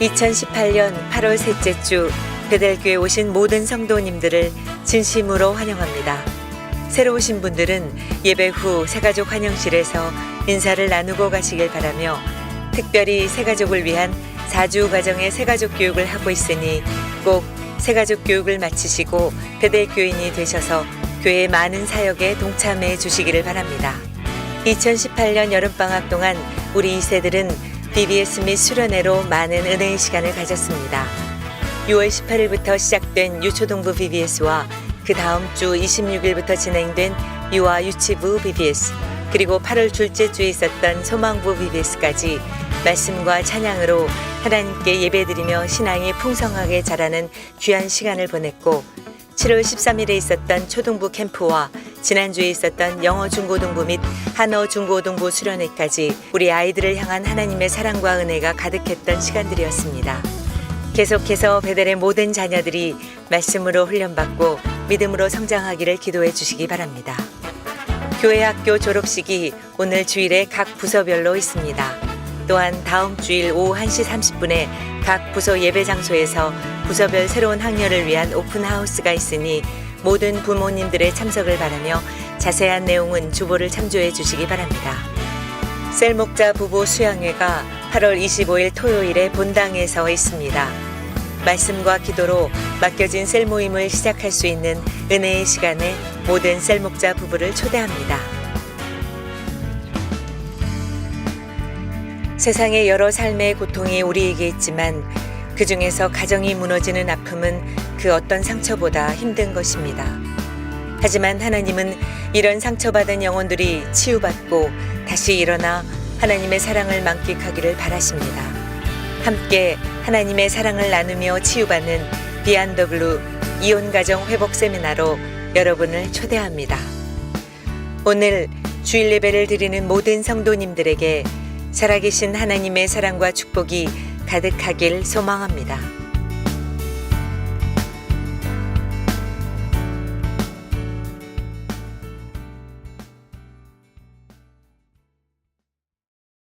2018년 8월 셋째 주 베델교에 오신 모든 성도님들을 진심으로 환영합니다. 새로 오신 분들은 예배 후 새가족 환영실에서 인사를 나누고 가시길 바라며 특별히 새가족을 위한 4주 과정의 새가족 교육을 하고 있으니 꼭 새가족 교육을 마치시고 베델교인이 되셔서 교회 많은 사역에 동참해 주시기를 바랍니다. 2018년 여름방학 동안 우리 2세들은 BBS 및 수련회로 많은 은혜의 시간을 가졌습니다. 6월 18일부터 시작된 유초동부 BBS와 그 다음 주 26일부터 진행된 유아 유치부 BBS 그리고 8월 둘째 주에 있었던 소망부 BBS까지 말씀과 찬양으로 하나님께 예배드리며 신앙이 풍성하게 자라는 귀한 시간을 보냈고 7월 13일에 있었던 초등부 캠프와 지난주에 있었던 영어 중고등부 및 한어 중고등부 수련회까지 우리 아이들을 향한 하나님의 사랑과 은혜가 가득했던 시간들이었습니다. 계속해서 베델의 모든 자녀들이 말씀으로 훈련받고 믿음으로 성장하기를 기도해 주시기 바랍니다. 교회 학교 졸업식이 오늘 주일에 각 부서별로 있습니다. 또한 다음 주일 오후 1시 30분에 각 부서 예배 장소에서 부서별 새로운 학년을 위한 오픈하우스가 있으니 모든 부모님들의 참석을 바라며 자세한 내용은 주보를 참조해 주시기 바랍니다. 셀목자 부부 수양회가 8월 25일 토요일에 본당에서 있습니다. 말씀과 기도로 맡겨진 셀 모임을 시작할 수 있는 은혜의 시간에 모든 셀목자 부부를 초대합니다. 세상의 여러 삶의 고통이 우리에게 있지만 그 중에서 가정이 무너지는 아픔은 그 어떤 상처보다 힘든 것입니다. 하지만 하나님은 이런 상처받은 영혼들이 치유받고 다시 일어나 하나님의 사랑을 만끽하기를 바라십니다. 함께 하나님의 사랑을 나누며 치유받는 비안더블루 이혼 가정 회복 세미나로 여러분을 초대합니다. 오늘 주일 예배를 드리는 모든 성도님들에게 살아계신 하나님의 사랑과 축복이 가득하길 소망합니다.